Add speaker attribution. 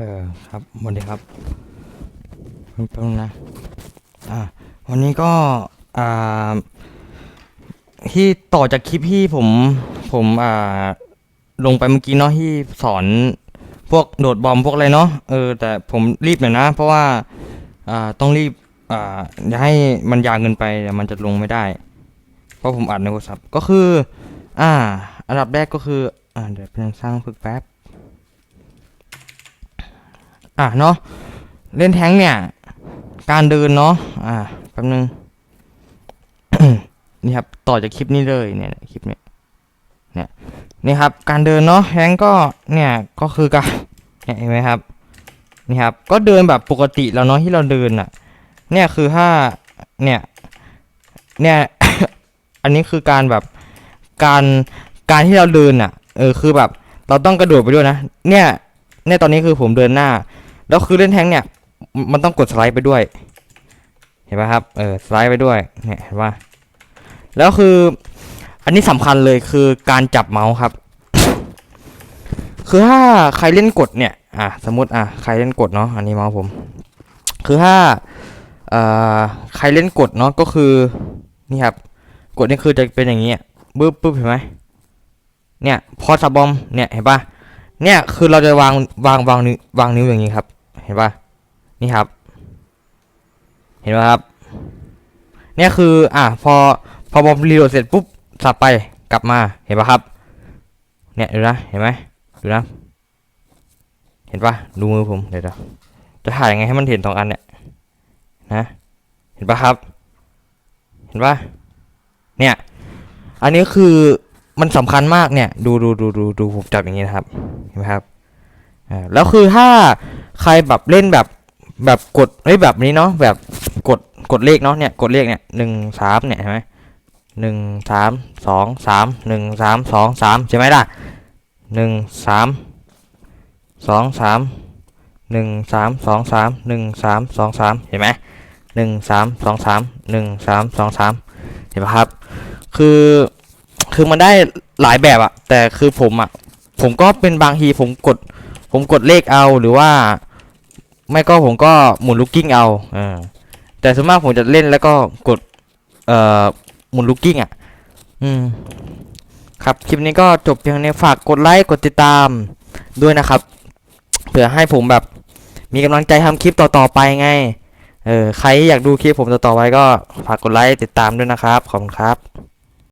Speaker 1: เออครับสวัสดีครับแป๊บนึงนะอ่าวันนี้ก็อ่าที่ต่อจากคลิปที่ผมผมอ่าลงไปเมื่อกี้เนาะที่สอนพวกโดดบอมพวกอะไรเนาะเออแต่ผมรีบหน่อยนะ เพราะว่าอ่าต้องรีบอ่าอย่าให้มันยาวเกินไปเดี๋ยวมันจะลงไม่ได้ เพราะผมอัดในโทรศัพท์ก็คือ อ่า อันดับแรกก็คืออ่าเดี๋ยวเพียงสร้างฝึกแป๊บ อะเนาะเล่นแท้งเนี่ย การเดินเนาะอ่าแป๊บนึงนี่ครับต่อจากคลิปนี้เลยเนี่ยคลิปเนี้ยเนี่ยนี่ครับ การเดินเนาะแท้งก็เนี่ยก็คือการเนี่ยเห็นไหมครับนี่ครับ ก็เดินแบบปกติแล้วเนาะที่เราเดินอะ เนี่ยคือถ้าเนี่ยเนี่ย อันนี้คือการแบบการการที่เราเดินอะ เออคือแบบ เราต้องกระโดดไปด้วยนะ เนี่ย เนี่ยตอนนี้คือผมเดินหน้า แล้วคือเล่นแทงเนี่ย มันต้องกดสไลด์ไปด้วย เห็นไหมครับ เออสไลด์ไปด้วย เนี่ยเห็นปะแล้วคือ อันนี้สำคัญเลยคือการจับเมาส์ครับ คือถ้าใครเล่นกดเนี่ย อะ สมมติอะใครเล่นกดเนาะ อันนี้เมาส์ผม คือถ้าเอ่อใครเล่นกดเนาะก็คือ นี่ครับ กดนี่คือจะเป็นอย่างนี้อะปึ๊บปึ๊บเห็นไหมเนี่ย พอสับบอม เนี่ย เห็นปะเนี่ย คือเราจะวาง วาง วางนิ้ว วางนิ้วอย่างนี้ครับ เห็นปะนี่ครับ เห็นไหมครับ เนี่ยคือ อะพอพอบอมรีโหลดเสร็จปุ๊บสับไปกลับมาเห็นปะครับ เนี่ยดูนะเห็นไหมดูนะ เห็นปะดูมือผมเดี๋ยวจะถ่ายยังไงให้มันเห็นสองอันเนี่ยนะเห็นปะครับ เห็นปะเนี่ย อันนี้คือมันสำคัญมากเนี่ย ดูดูดูดูดูผมจับอย่างนี้นะครับ เห็นไหมครับ อ่า แล้วคือถ้า รแบบเล่นแบบแบบกดเอ้ยแบบนี้เนาะแบบกดกดเลขเนาะเนี่ยกดเลขเนี่ยหนึ่งสามเนี่ยเห็นไหมหนึ่งสามสองสามหนึ่งสามสองสามใช่ไหมล่ะหนึ่งสามสองสามหนึ่งสามสองสามหนึ่งสามสองสามเห็นไหมหนึ่งสามสองสามหนึ่งสามสองสามเห็นไหมครับ คือคือมันได้หลายแบบอะแต่คือผมอะผมก็เป็นบางทีผมกดผมกดเลขเอาหรือว่า ไม่ก็ผมก็หมุนลูกกิ้งเอาอแต่ส่วนมากผมจะเล่นแล้วก็กด เอ่อ หมุนลูกกิ้งอะ อืม ครับ คลิปนี้ก็จบเพียงนี้ฝากกดไลค์ กดติดตามด้วยนะครับ เผื่อให้ผมแบบ มีกำลังใจทำคลิปต่อๆไปไง เออ ใครอยากดูคลิปผมต่อๆไปก็ฝากกดไลค์ ติดตามด้วยนะครับ ขอบคุณครับ